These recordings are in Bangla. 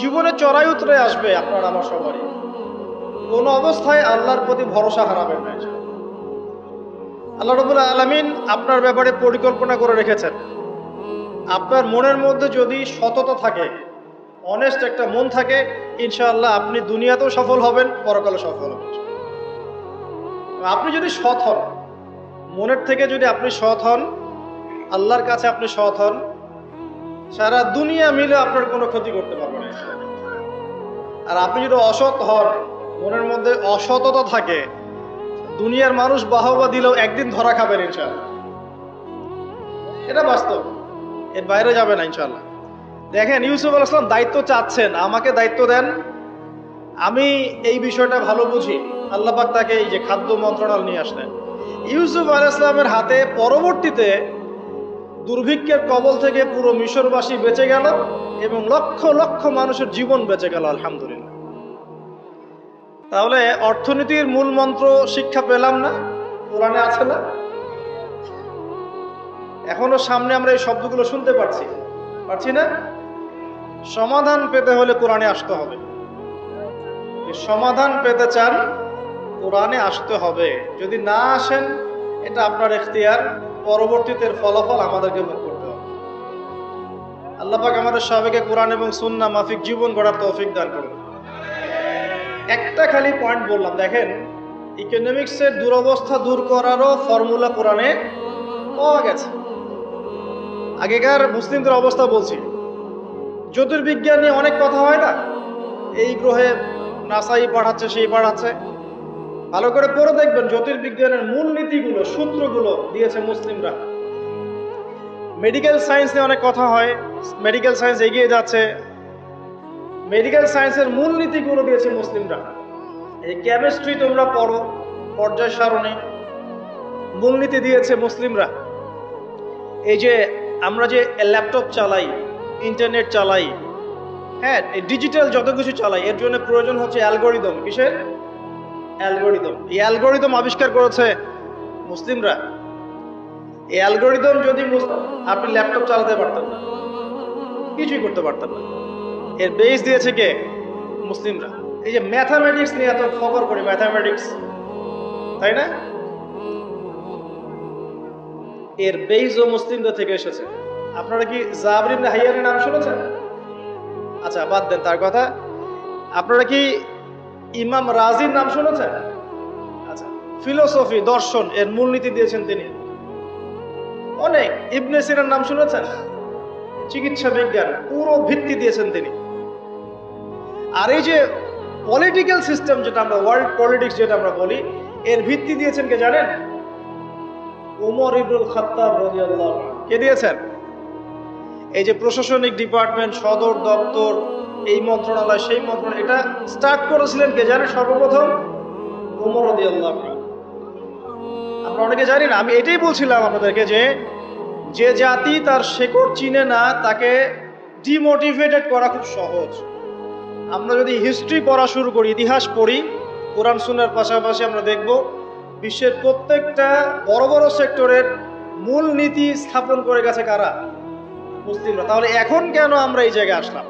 জীবনে চড়াই উতরে আসবে আপনার আমার সবারই। কোন অবস্থায় আল্লাহর প্রতি ভরসা হারাবেন না আল্লাহ রবুল্লা আলমিন আপনার ব্যাপারে পরিকল্পনা করে রেখেছেন। আপনার মনের মধ্যে যদি সততা থাকে অনেস্ট একটা মন থাকে, ইনশাআল্লাহ আপনি দুনিয়াতেও সফল হবেন পরকালে সফল হবেন আপনি যদি সৎ হন, মনের থেকে যদি আপনি সৎ হন, আল্লাহর কাছে আপনি সৎ হন, সারা দুনিয়া মিলে আপনার কোনো ক্ষতি করতে পারবে না। আর আপনি যদি অসৎ হন, মনের মধ্যে অসততা থাকে, দুনিয়ার মানুষ বাহবা দিলেও একদিন ধরা খাবেন ইনশাআল্লাহ। এটা বাস্তব। এর বাইরে যাবে না ইনশাআল্লাহ। দেখেন, ইউসুফ আল ইসলাম দায়িত্ব চাচ্ছেন। আমাকে দায়িত্ব দেন। আমি এই বিষয়টা ভালো বুঝি। আল্লাহ পাক তাকে এই যে খাদ্য মন্ত্রণালয় নিয়ে আসলেন। ইউসুফ আল ইসলামের হাতে পরবর্তীতে দুর্ভিক্ষের কবল থেকে পুরো মিশরবাসী বেঁচে গেল। এবং লক্ষ লক্ষ মানুষের জীবন বেঁচে গেল, আলহামদুলিল্লাহ। তাহলে অর্থনীতির মূল মন্ত্র শিক্ষা পেলাম না? কোরআনে আছে না? এখনও সামনে আমরা এই শব্দগুলো শুনতে পারছি। পারছি না? সমাধান পেতে হলে কোরআনে আসতে হবে। সমাধান পেতে চান, কোরআনে আসতে হবে। যদি না আসেন, এটা আপনার এখতিয়ার। পরবর্তীতে ফলাফল আমাদেরকে ভোগ করতে হবে আল্লাহ পাক আমাদের সবাইকে কোরআন এবং সুন্না মাফিক জীবন গড়ার তৌফিক দান করুন। একটা খালি পয়েন্ট বললাম, দেখেন ইকোনমিক্সের দুরবস্থা দূর করারও ফর্মুলা কোরআনে পাওয়া গেছে। আগেকার মুসলিমদের অবস্থা বলছি, জ্যোতির্বিজ্ঞান নিয়ে অনেক কথা হয় না? এই গ্রহে নাসাই পাঠাচ্ছে, সেই পাঠাচ্ছে। ভালো করে পড়ে দেখবেন, জ্যোতির্বিজ্ঞানের মূল নীতিগুলো সূত্রগুলো দিয়েছে মুসলিমরা। মেডিকেল সায়েন্স নিয়ে অনেক কথা হয়। মেডিকেল সায়েন্স এগিয়ে যাচ্ছে। মেডিকেল সায়েন্সের মূল নীতিগুলো দিয়েছে মুসলিমরা। এই কেমিস্ট্রি তোমরা পড়ো, পর্যায় সারণে। মূলনীতি দিয়েছে মুসলিমরা। এই যে আমরা যে ল্যাপটপ চালাই, ইন্টারনেট চালাই হ্যাঁ এই ডিজিটাল যত কিছু চালাই, এর জন্য প্রয়োজন হচ্ছে অ্যালগোরিদম। কিসের? অ্যালগোরিদম। এই অ্যালগোরিদম আবিষ্কার করেছে মুসলিমরা। এই অ্যালগোরিদম যদি আপনি ল্যাপটপ চালাতে পারতেন না। কিছুই করতে পারতেন না। এর বেস দিয়েছে কে? মুসলিমরা। এই যে ম্যাথামেটিক্স নিয়ে এত খবর করি ম্যাথামেটিক্স তাই না? এর বেইজ ও মুসলিমদের থেকে এসেছে। আপনারা কি জাবরিন হাইয়ারের নাম শুনেছেন? আচ্ছা বাদ দেন তার কথা। আপনারা কি ইমাম রাজির নাম শুনেছেন? আচ্ছা ফিলোসফি দর্শন, এর মূলনীতি দিয়েছেন তিনি। অনেক। ইবনে সিনার নাম শুনেছেন? চিকিৎসা বিজ্ঞান পুরো ভিত্তি দিয়েছেন তিনি। আর এই যে পলিটিক্যাল সিস্টেম যেটা আমরা ওয়ার্ল্ড পলিটিক্স যেটা আমরা বলি, এর ভিত্তি দিয়েছেন কে জানেন? ওমর ইবনুল খাত্তাব কে দিয়েছেন? এই যে প্রশাসনিক ডিপার্টমেন্ট, সদর দপ্তর, এই মন্ত্রণালয়, সেই মন্ত্রণালয়, এটা স্টার্ট করেছিলেন কে জানেন? সর্বপ্রথম ওমর রাদিয়াল্লাহু। আমরা অনেকে জানি না, আমি এটাই বলছিলাম আপনাদেরকে যে যে জাতি তার শেকড় চিনে না, তাকে ডিমোটিভেটেড করা খুব সহজ। আমরা যদি হিস্ট্রি পড়া শুরু করি, ইতিহাস পড়ি, কোরআন সুনার পাশাপাশি আমরা দেখব বিশ্বের প্রত্যেকটা বড় বড় সেক্টরের মূল নীতি স্থাপন করে গেছে কারা? মুসলিমরা। তাহলে এখন কেন আমরা এই জায়গায় আসলাম?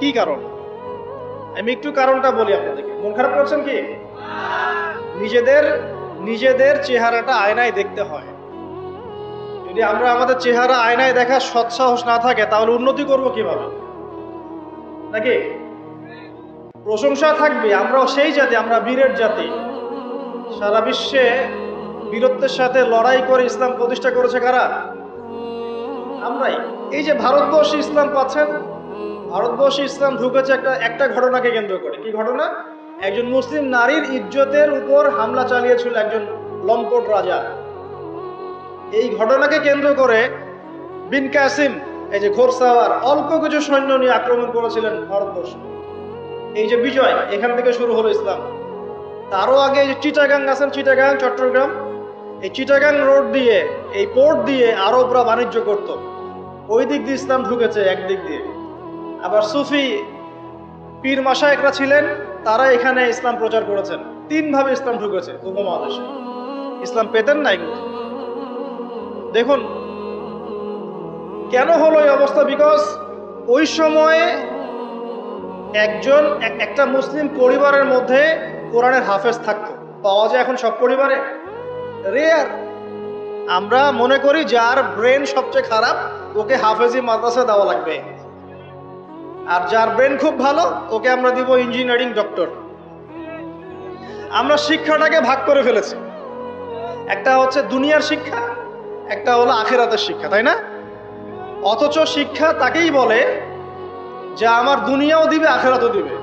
কি কারণ? আমি একটু কারণটা বলি আপনাদেরকে। মন খারাপ করছেন কি? নিজেদের নিজেদের চেহারাটা আয়নায় দেখতে হয়। যদি আমরা আমাদের চেহারা, আয়নায় দেখার সৎসাহস না থাকে, তাহলে উন্নতি করব কীভাবে? নাকি? প্রশংসা থাকবে, আমরাও সেই জাতি, আমরা বীরের জাতি। সারা বিশ্বে বীরত্বের সাথে লড়াই করে ইসলাম প্রতিষ্ঠা করেছে কারা? আমরাই। এই যে ভারতবর্ষে ইসলাম পাচ্ছেন, ভারতবর্ষে ইসলাম ঢুকেছে একটা একটা ঘটনাকে কেন্দ্র করে। কি ঘটনা? একজন মুসলিম নারীর ইজ্জতের উপর হামলা চালিয়েছিল একজন লম্পট রাজা। এই ঘটনাকে কেন্দ্র করে বিন কাসিম, এই যে ঘোরসাওয়ার অল্প কিছু সৈন্য নিয়ে আক্রমণ করেছিলেন ভারতবর্ষ। এই যে বিজয়, এখান থেকে শুরু হলো ইসলাম। তারও আগে যে চিটাগাং আছেন, চিটাগাং, চট্টগ্রাম, এই চিটাগাং রোড দিয়ে, এই পোর্ট দিয়ে আরবরা বাণিজ্য করত। ওই দিক দিয়ে ইসলাম ঢুকেছে একদিক দিয়ে। আবার সুফি পীর মাসায়করা ছিলেন, তারা এখানে ইসলাম প্রচার করেছেন। তিন ভাবে ইসলাম ঢুকেছে উপমহাদেশে। ইসলাম পেতেন না এগুলো দেখুন, কেন হলো এই অবস্থা? বিকজ ওই সময়ে একজন একটা মুসলিম পরিবারের মধ্যে কোরআনের হাফেজ থাকতো। পাওয়া যায় এখন সব পরিবারে। রেয়ার আমরা মনে করি যার ব্রেন সবচেয়ে খারাপ, ওকে হাফেজি মাদ্রাসা দেওয়া লাগবে। আর যার ব্রেন খুব ভালো, ওকে আমরা দিব ইঞ্জিনিয়ারিং ডক্টর। আমরা শিক্ষাটাকে ভাগ করে ফেলেছি। একটা হচ্ছে দুনিয়ার শিক্ষা একটা হলো আখেরাতের শিক্ষা, তাই না? অথচ শিক্ষা তাকেই বলে যে আমার দুনিয়াও দিবে, আখেরাতও দিবে।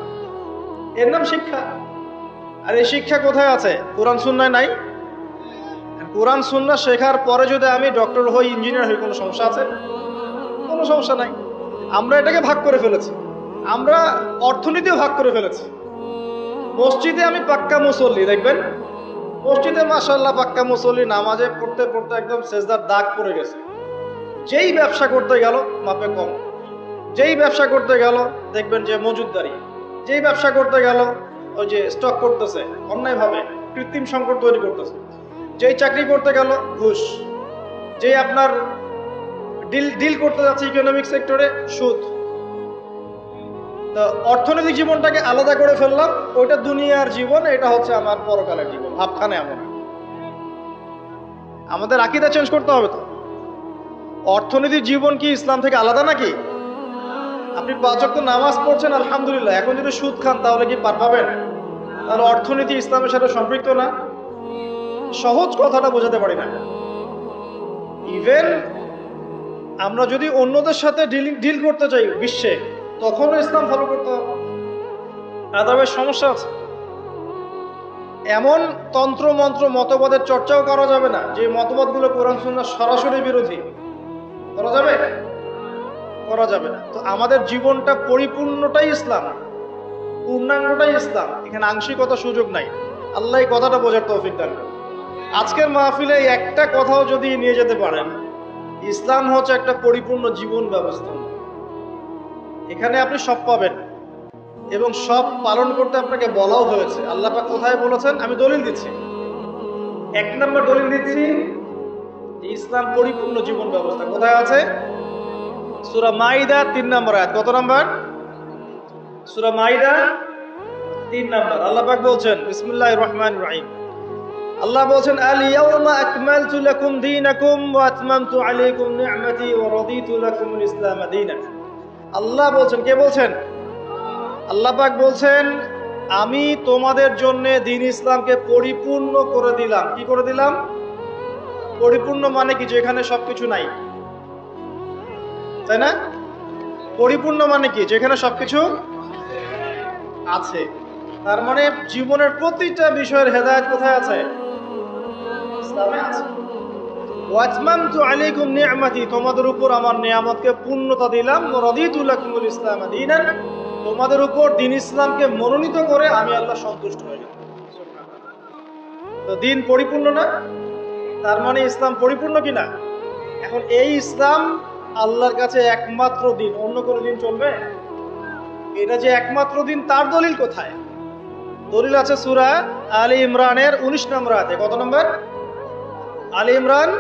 এর নাম শিক্ষা। আর এই শিক্ষা কোথায় আছে? কোরআন সুন্নায় নাই? কোরআন সুন্না শেখার পরে যদি আমি ডক্টর হই, ইঞ্জিনিয়ার হই, কোনো সমস্যা আছে? কোনো সমস্যা নাই। আমরা এটাকে ভাগ করে ফেলেছি। আমরা অর্থনীতিও ভাগ করে ফেলেছি। মসজিদে আমি পাক্কা মুসল্লি, দেখবেন? মসজিদে মাসাল্লাহ পাক্কা মুসল্লি নামাজে পড়তে পড়তে একদম সেজদার দাগ পড়ে গেছে। যেই ব্যবসা করতে গেল, মাপে কম। যেই ব্যবসা করতে গেল, দেখবেন যে মজুদদারি যেই ব্যবসা করতে গেল, ওই যে স্টক করতেছে, অন্যায়ভাবে কৃত্রিম সংকট তৈরি করতেছে। যেই চাকরি করতে গেল, ঘুষ। যেই আপনার ডিল ডিল করতে যাচ্ছে ইকোনমিক সেক্টরে সুদ। তো অর্থনৈতিক জীবনটাকে আলাদা করে ফেললাম। ওইটা দুনিয়ার জীবন, এটা হচ্ছে আমার পরকালের জীবন। ভাবখানে এমন। আমাদের আকিদা চেঞ্জ করতে হবে তো। অর্থনৈতিক জীবন কি ইসলাম থেকে আলাদা নাকি? আপনি পাঁচ ওয়াক্ত নামাজ পড়ছেন, আলহামদুলিল্লাহ। এখন যদি সুদ খান, তাহলে কি পার পাবেন? তাহলে অর্থনীতি ইসলামের সাথে সম্পৃক্ত না? সহজ কথাটা বোঝাতে পারি না। ইভেন আমরা যদি অন্যদের সাথে ডিল করতে চাই বিশ্বে তখনও ইসলাম ফলো করতে হবে। আদাবের সমস্যা আছে। এমন তন্ত্র মন্ত্র মতবাদের চর্চাও করা যাবে না যে মতবাদগুলো কোরআন সুন্নাহ সরাসরি বিরোধী। করা যাবে? করা যাবে না। তো আমাদের জীবনটা পরিপূর্ণটাই ইসলাম পূর্ণাঙ্গটাই ইসলাম। এখানে আংশিকতা সুযোগ নাই। আল্লাহ এই কথাটা বোঝার তৌফিক দান আজকের মাহফিলে একটা কথাও যদি নিয়ে যেতে পারেন ইসলাম হচ্ছে একটা পরিপূর্ণ জীবন ব্যবস্থা। এখানে আপনি সব পাবেন। এবং সব পালন করতে আপনাকে বলাও হয়েছে। আল্লাহ পাক কোথায় বলেছেন? আমি দলিল দিচ্ছি। এক নম্বর দলিল দিচ্ছি ইসলাম পরিপূর্ণ জীবন ব্যবস্থা কোথায় আছে? সুরা মাইদা তিন নম্বর আয়াত। কত নম্বর? সুরা মাইদা তিন নম্বর। আল্লাহ পাক বলছেন, বিসমিল্লাহির রহমান রহিম। আল্লাহ বলছেন আল ইয়াউমা আকমালতু লাকুম দীনাকুম ওয়া আতমামতু আলাইকুম নি'মাতি ওয়া রাদিতু লাকুমুল ইসলাম দীনা আল্লাহ বলছেন, কে বলছেন? আল্লাহ পাক বলছেন, আমি তোমাদের জন্য দিন ইসলামকে পরিপূর্ণ করে দিলাম। কি করে দিলাম? পরিপূর্ণ মানে কি যেখানে সবকিছু নাই? তাই না? পরিপূর্ণ মানে কি যেখানে সবকিছু আছে? তার মানে জীবনের প্রতিটা বিষয়ের হেদায়ত কোথায় আছে? ইসলামে আছে। ওয়াজমামতু আলাইকুম নি'মাতি তোমাদের উপর আমার নিয়ামতকে পূর্ণতা দিলাম। রাদিতু লাকুমুল ইসলাম দীনান, তোমাদের উপর দিন ইসলামকে মনোনীত করে আমি আল্লাহ সন্তুষ্ট হয়ে গেলাম তো দিন পরিপূর্ণ না? তার মানে ইসলাম পরিপূর্ণ কি না এখন এই ইসলাম আল্লাহর কাছে একমাত্র দিন, অন্য কোনো দিন চলবে? এটা যে একমাত্র দিন, তার দলিল কোথায়? দলিল আছে সুরা আলী ইমরানের উনিশ নম্বর আয়াতে। কত নম্বর? আলী ইমরান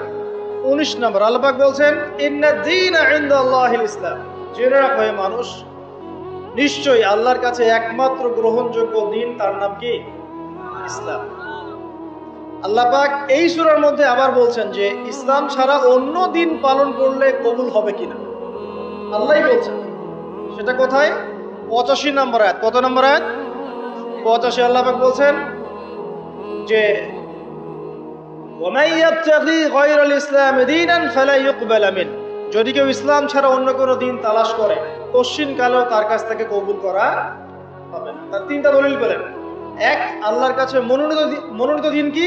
উনিশ নম্বর আল্লাপাক বলছেন ইসলাম। জেনে রাখো হে মানুষ, নিশ্চয়ই আল্লাহর কাছে একমাত্র গ্রহণযোগ্য দিন তার নাম কি? ইসলাম। আল্লাহ পাক এই সূরার মধ্যে আবার বলছেন যে, ইসলাম ছাড়া অন্য দিন পালন করলে কবুল হবে কিনা? আল্লাহ বলছেন। সেটা কোথায়? পঁচাশি নম্বর আয়াত। কত নম্বর আয়াত? পঁচাশি। আল্লাহ পাক বলছেন যে যদি কেউ ইসলাম ছাড়া অন্য কোনো দিন তালাশ করে কশ্চিন কালেও তার কাছ থেকে কবুল করা হবে না। তার তিনটা দলিল পেলেন এক, আল্লাহর কাছে মনোনীত মনোনীত দিন কি?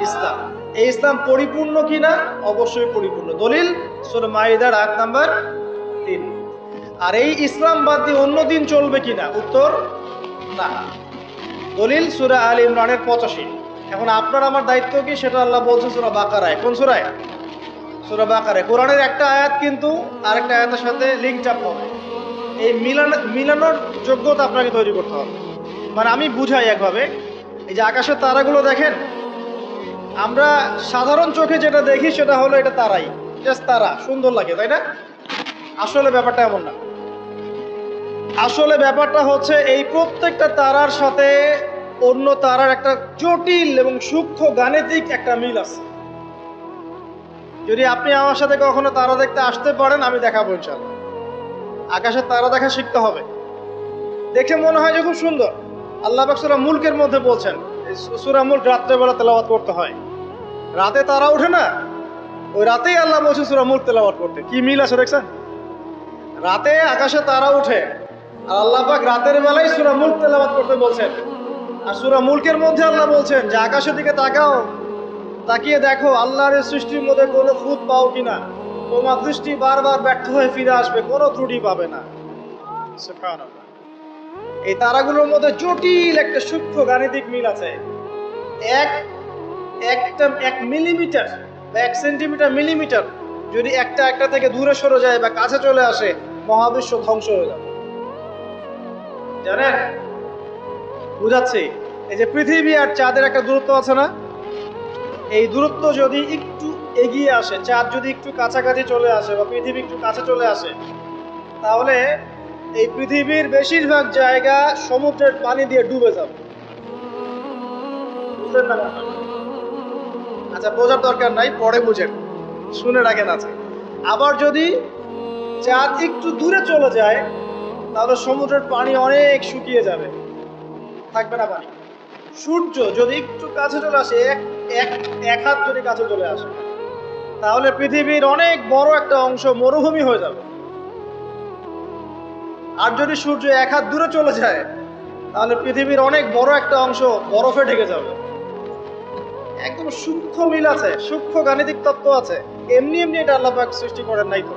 ইসলাম। এই ইসলাম পরিপূর্ণ কি না অবশ্যই পরিপূর্ণ। দলিল সুর মাইদার আট নাম্বার তিন। আর এই ইসলাম বাদ দিয়ে অন্য দিন চলবে কিনা? উত্তর, না। দলিল সুরা আল ইমরানের পঁচাশি। এখন আপনার আমার দায়িত্ব কি? সেটা আল্লাহ বলছে সুরা বাকারায়। কোন সুরায়? সুরা বাকারায়। কোরআনের একটা আয়াত কিন্তু আরেকটা আয়াতের সাথে লিঙ্ক আপ হবে। এই মিলান মিলানোর যোগ্যতা আপনাকে তৈরি করতে হবে। মানে আমি বুঝাই একভাবে। এই যে আকাশের তারাগুলো দেখেন, আমরা সাধারণ চোখে যেটা দেখি সেটা হলো এটা তারাই। জাস্ট তারা। সুন্দর লাগে, তাই না? আসলে ব্যাপারটা এমন না। আসলে ব্যাপারটা হচ্ছে এই প্রত্যেকটা তারার সাথে অন্য তারার একটা জটিল এবং সূক্ষ্ম গাণিতিক একটা মিল আছে। যদি আপনি আমার সাথে কখনো তারা দেখতে আসতে পারেন, আমি দেখাবো ইনশাল্লাহ আকাশের তারা দেখা শিখতে হবে। দেখে মনে হয় যে খুব সুন্দর। আল্লাহ পাক সূরা মুলকের মধ্যে বলছেন সূরা মুলক রাত্রেবেলা তেলাওয়াত করতে হয়। রাতে তারা ওঠে না। ওই রাতেই আল্লাহ বলছে সূরা মুলক তেলাওয়াত করতে। কি মিল আছে দেখছেন? রাতে আকাশে তারা উঠে আর আল্লাহ পাক রাতের বেলায় সূরা মুলক তেলাওয়াত করতে বলছেন। আর সুরা মুলকের মধ্যে আল্লাহ বলছেন, যে আকাশের দিকে তাকাও, তাকিয়ে দেখো, আল্লাহর সৃষ্টির মধ্যে কোনো খুঁত পাও কিনা। তোমার দৃষ্টি বারবার ব্যর্থ হয়ে ফিরে আসবে, কোনো ত্রুটি পাবে না। এই তারাগুলোর মধ্যে জটিল একটা সূক্ষ্ম গাণিতিক মিল আছে। এক, একটা, এক মিলিমিটার বা এক সেন্টিমিটার মিলিমিটার যদি একটা একটা থেকে দূরে সরে যায় বা কাছে চলে আসে, মহাবিশ্ব ধ্বংস হয়ে যাবে। জানেন? বুঝাচ্ছি, এই যে পৃথিবী আর চাঁদের একটা দূরত্ব আছে না? এই দূরত্ব যদি একটু এগিয়ে আসে, চাঁদ যদি একটু কাছাকাছি চলে আসে বা পৃথিবী একটু কাছে চলে আসে, তাহলে এই পৃথিবীর বেশিরভাগ জায়গা সমুদ্রের পানি দিয়ে ডুবে যাবে। আচ্ছা বোঝার দরকার নাই, পরে বুঝেন। শুনে রাখেন আছে আবার যদি চাঁদ একটু দূরে চলে যায়, তাহলে সমুদ্রের পানি অনেক শুকিয়ে যাবে। থাকবে না পানি সূর্য যদি একটু কাছে চলে আসে, এক এক এক হাত যদি কাছে চলে আসে, তাহলে পৃথিবীর অনেক বড় একটা অংশ মরুভূমি হয়ে যাবে। আর যদি সূর্য এক হাত দূরে চলে যায়, তাহলে পৃথিবীর অনেক বড় একটা অংশ বরফে ঢেকে যাবে। একদম সূক্ষ্ম মিল আছে, সূক্ষ্ম গাণিতিক তত্ত্ব আছে। এমনি এমনি এটা আল্লাপাক সৃষ্টি করেন নাই তো।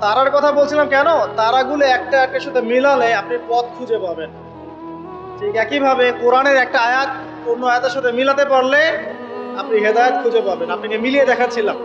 তারার কথা বলছিলাম কেন? তারাগুলো একটা একটার সাথে মিলালে আপনি পথ খুঁজে পাবেন। ঠিক একইভাবে কোরআনের একটা আয়াত অন্য আয়াতের সাথে মিলাতে পারলে আপনি হেদায়ত খুঁজে পাবেন। আপনাকে মিলিয়ে দেখাচ্ছিলাম।